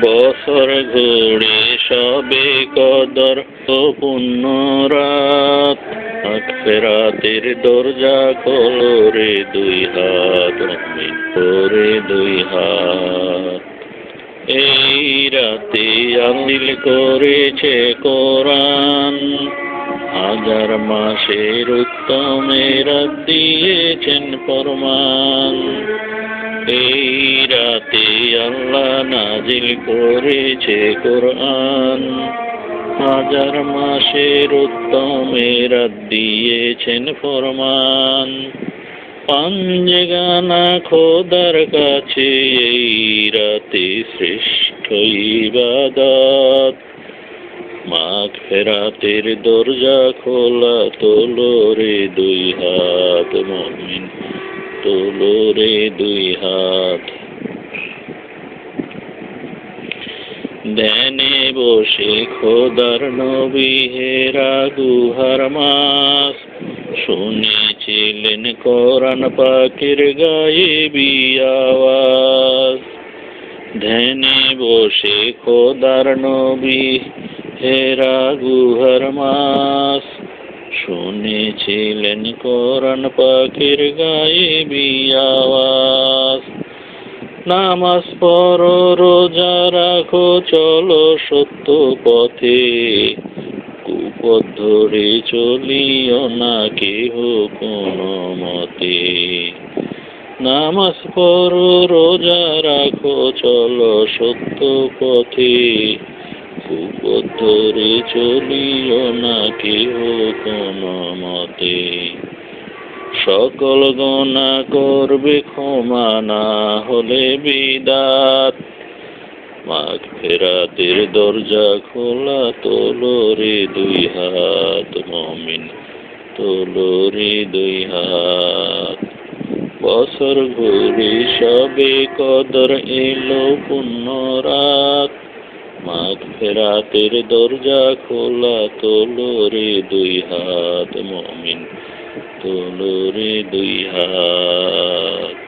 বছর ঘুরে সবে কদর পুণ্যরাত ফেরাতের দরজা খোলো দুই হাত করে দুই হাত। এই রাতে আমিল করেছে কোরআন, হাজার মাসের উত্তমে রাত দিয়েছেন ফরমান। এই রাতে আল্লাহ নাজিল করেছে কোরআন। হাজার মাসের উত্তমে রাত দিয়েছেন ফরমান। পাঞ্জে গানা খোদার কাছে এই রাতে শ্রেষ্ঠ ইবাদত। মাঘ ফেরাতের দরজা খোলা, তোলো রে দুই হাত মমিন। তোলো দুই হাত। ধ্যানে বসে খোদার নবী হেরা গুহার মাস শুনেছিলেন কোরআন পাকের গায়ে বিয়াওয়াজ ধ্যানে বসে খোদার নবী হেরা গুহার মাস শুনেছিলেন কোরআন পাখির গায়ে বিয়াওয়াজ নামাজ পড়ো, রোজা রাখো, চলো সত্য পথে। কুপথ ধরে চলিও না কেহ কোনো মতে। নামাজ পড়ো, রোজা রাখো, চলো সত্য পথে। ধরে চলিও না কেহ কোনো মতে। সকল গণা করবে ক্ষমা না হলে বিদাত। মাঘ ফেরাতের দরজা খোলা, তোলো রে দুই হাত মমিন, তোলো রে দুই হাত। বছর ঘুরে সবে কদর এলো পুণ্য রাত ফেরা তের দরজা খোলা তোলো রে দুই হাত মমিন তোলো রে দুই হাত।